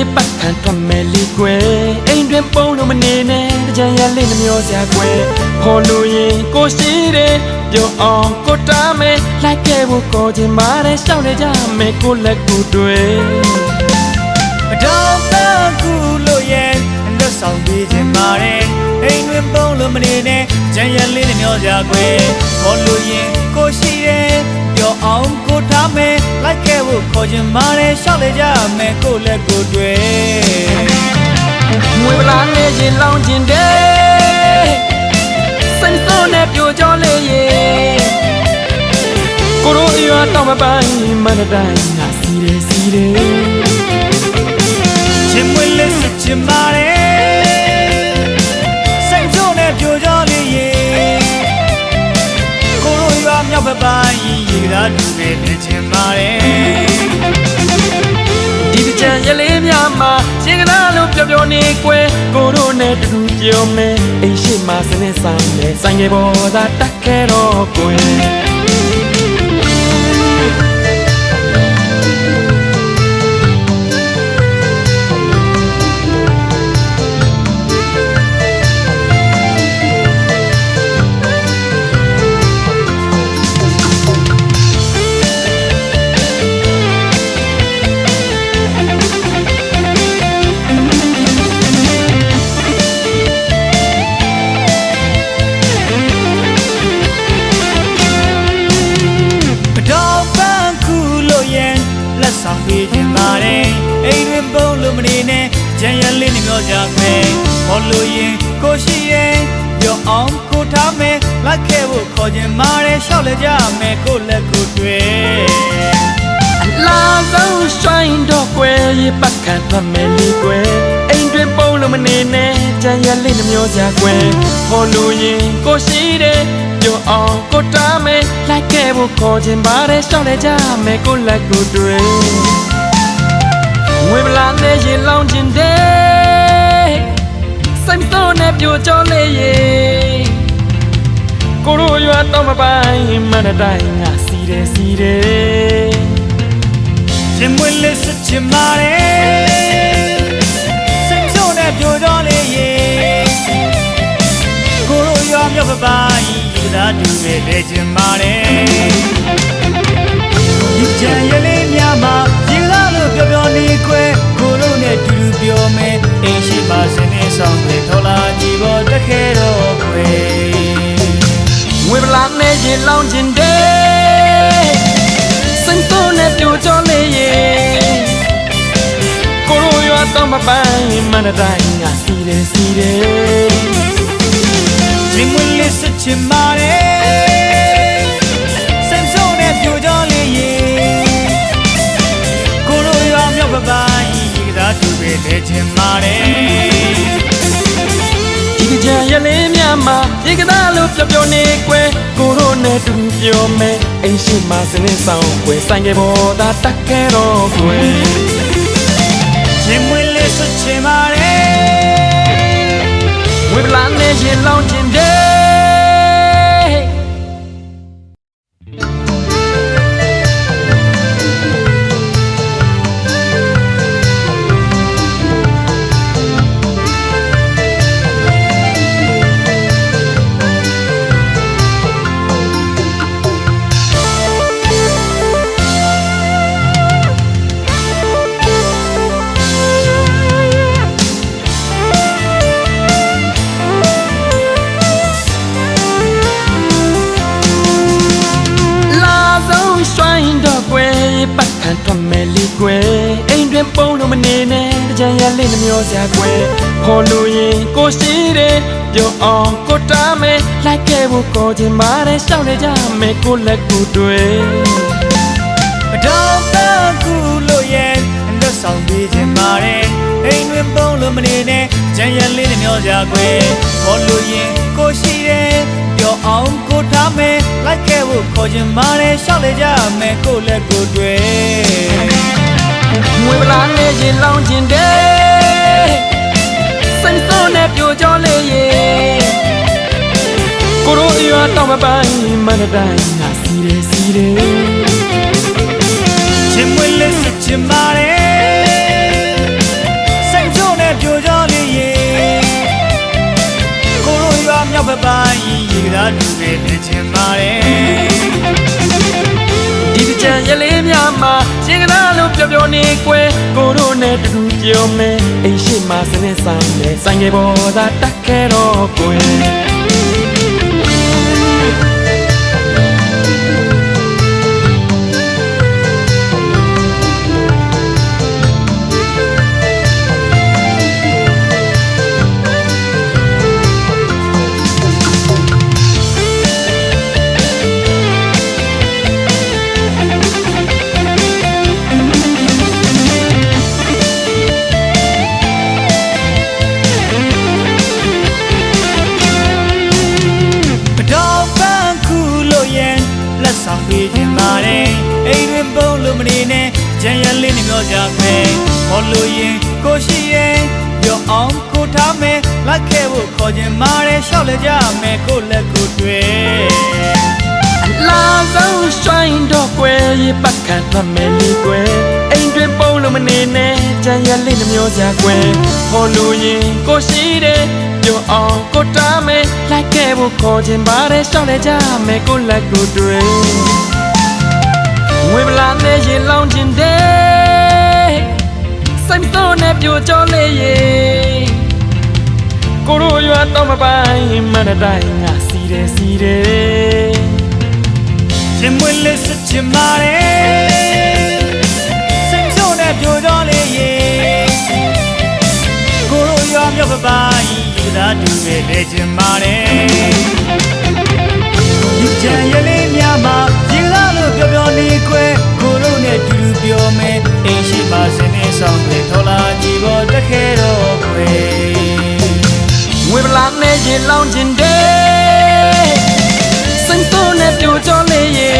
လေးပတ်ခံထွက်မယ်လေးကွယ်အိမ်တွင်ပုံလို့မနေနဲ့ကြံရလေးနှမျောစရာကွယ်ခေါ်လို့ရင်ကိုရှိတယ်ပြောအောင်ကိုတားမယ်လိုက်ခဲ့ဖို့ကိုခြင်းမာတယ်ရှောက်နေကြမယ်ကိုလက်ကိုတွေ့အတော်ပန်းကူလို့ရဲ့အလွတ်ဆောင်ပြီးခြင်းမာတယ်အိမ်တွင်ပုံလို့မနေနဲ့ကြံရလေးနှမျောစရာကွယ်ခေါ်လို့ရင်ကိုရှိတယ်ပြောအောင်ကိုတားမယ် လိုက်ခဲ့ဖို့ခေါ်ခြင်းပါတယ်ရှောက်လေကြမယ်ကိုလက်ကိုတွေ့ငွေပလာနေရင်လောင်းခြင်းတဲ့စိတ်ဆိုးနဲ့ပြိုကြောလေးရေကိုရိုအရွာတော့မပိုင်းမနတိုင်းငါစီတယ်စီတယ်ချင်မွေးလေးစစ်ချင်ပါတယ် ပိုင်းရေသာတူပဲနေချင်ပါတယ်ဒီတစ်ချံရလေးများမှာရှင်ကနာလို့ပြောပြောနေကွယ်ကိုရိုနဲ့တူတူပြောမယ်အိမ်ရှိမှစနေဆိုင်နဲ့ဆိုင်ငယ်ပေါ်သာတက်ခဲ့တော့ကွယ် ပါတယ်အိမ်တွင်ပုံလို့မနေနဲ့ကြံရလေးနဲ့မျောကြမယ်ခေါ်လို့ရင်ကိုရှိရင်ပြောအောင်ကိုထားမယ်လိုက်ခဲ့ဖို့ခေါ်ခြင်းပါတယ်ရှောက်လေကြမယ်ကိုလက်ကိုတွေ့လာဆုံးဆိုင်တော့ကွယ်ရေပတ်ခံသွားမယ်လေကွယ်အိမ်တွင်ပုံလို့မနေနဲ့ကြံရလေးနှမျောကြကွယ်ဟောလို့ရင်ကိုရှိတယ်ပြောအောင်ကိုတားမယ်လိုက်ခဲ့ဖို့ခေါ်ခြင်းပါတယ်ရှောက်လေကြမယ်ကိုလက်ကိုတွေ့ ဝေမလာနဲ့ရင်လောင်းခြင်းတဲ့စိတ်ဆိုးနဲ့ပြိုကြောလေးရေကိုရိုရွာတော့မပိုင်းမနတိုင်းငါစီတယ်စီတယ်ရင်မွေးလေးစစ်ချင်ပါတယ်စိတ်ဆိုးနဲ့ပြိုတော့လေးရေကိုရိုရွာမြောက်ဘက်ပိုင်းရေသာတူပဲနေချင်ပါတယ်ဒီကြံရလေးများမှာရေသာလို့ ပြောပြောနေခွဲကိုရိုနဲ့တူတူပြောမယ်အိမ်ရှိမှစနေဆောင်တွေထော်လာကြည့်ဖို့တက်ခဲတော့ခွေဝေဗလာနဲ့ရင်လောင်းခြင်းတဲ့စင်တိုးနဲ့ပြိုကြောလေးရေကိုရိုရွာတော့မပိုင်းမနတိုင်းငါစီတယ်စီတယ် င်ပါတယ်ဒီကကြံရလေးများမှာဒီကသားလို့ပြောပြောနေကွယ်ကိုရိုနဲ့တူပြောမယ်အိမ်ရှိမှစနေဆောင်ကွယ်ဆိုင်ကပေါ်သာတက်ခဲ့တော့ကွယ်ရင်မွေးလေးစစ်ချင်ပါတယ်ဝေဗလာနဲ့ရင်လောင်းခြင်း ခံထွက်မယ်လေကွယ်အိမ်တွင်ပုံလို့မနေနဲ့တကြံရလေးနှမျောစရာကွယ်ခေါ်လို့ရင်ကိုရှိတယ်ပြောအောင်ကိုတားမယ်လိုက်ခဲ့ဖို့ခေါ်ခြင်းပါတယ်ရှောက်နေကြမယ်ကိုလက်ကိုတွေ့အတော်ပန်းကူလို့ရဲ့လွတ်ဆောင်ပေးခြင်းပါတယ်အိမ်တွင်ပုံလို့မနေနဲ့ကြံရလေးနဲ့မျောကြကွယ်ခေါ်လို့ရင်ကိုရှိတယ် ပြောအောင်ကိုထားမယ်လိုက်ခဲ့ဖို့ခေါ်ခြင်းပါတယ်ရှောက်လေကြမယ်ကိုလက်ကိုတွေ့ငွေပလာနဲ့ရင်လောင်းခြင်းတဲ့စိတ်ဆိုးနဲ့ပြိုကြောလေးရေကိုရိုအရွာတော့မပိုင်းမနတိုင်းငါစီတယ်စီတယ် င်ကနာလို့ပြောပြောနေကွယ်ကိုတို့နဲ့တူတူပြောမယ်အိမ်ရှိမှစနေဆိုင်နဲ့ဆိုင်ငယ်ပေါ်သာတက်ခဲ့တော့ကွယ် လေးနဲ့ပြောကြခွဲဟောလို့ရင်ကိုရှိရင်ပြောအောင်ကိုထားမယ်လိုက်ခဲ့ဖို့ခေါ်ခြင်းပါတယ်ရှောက်လေကြမယ်ကိုလက်ကိုတွေ့လာဆုံးဆိုင်တော့ကွယ်ရပတ်ခတ်သွားမယ်လေကွယ်အိမ်တွင်ပုံလို့မနေနဲ့ကြံရလေးနှမျိုးစကွယ်ဟောလို့ရင်ကိုရှိတယ်ပြောအောင်ကိုတားမယ်လိုက်ခဲ့ဖို့ခေါ်ခြင်းပါတယ်ရှောက်လေကြမယ်ကိုလက်ကိုတွေ့ဝေဗလာနဲ့ရေလောင်းခြင်းတဲ့ စိတ်တော်နဲ့ပြိုကြောလေးရေကိုရိုရွာတော့မပိုင်မန္တတိုင်းငါစီတယ်စီတယ်ရင်မွေးလေးစချင်ပါတယ်စိတ်ဆိုးနဲ့ပြိုတော့လေရေကိုရိုရွာမြောက်ပပိုင်းယူသားတူပဲနေချင်ပါတယ်ဒီကြံရလေးများမှာရေလာလို့ပြောပြောနေခွဲကိုရိုနဲ့တူတူပြောမယ်အိမ်ရှိပါစနေ ဆောင်တွေထော်လာကြည့်ဖို့တက်ခဲတော့ခွေဝေဗလာနဲ့ရေလောင်းခြင်းတဲ့စိတ်ဆိုးနဲ့ပြိုကြောလေးရေ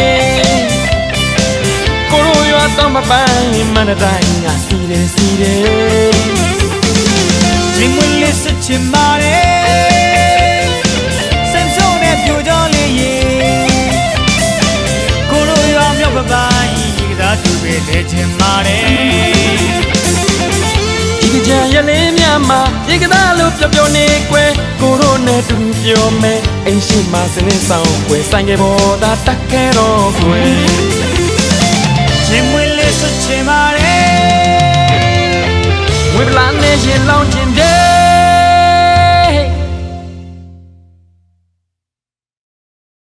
ကိုရိုရွာတော့မပိုင်မန္တတိုင်းငါစီတယ်စီတယ်ရင်မွေးလေးစချင်ပါတယ် များမှာရေကသားလို့ပြောပြောနေကွယ်ကိုရိုနဲ့တူပြောမယ်အိမ်ရှိမှစနေဆောင်ကွယ်ဆိုင်ကပေါ်သာတက်ခဲ့တော့ကွယ်ရင်မွေးလေးစချင်ပါတယ်ဝေဗလာနဲ့ရေလောင်းခြင်း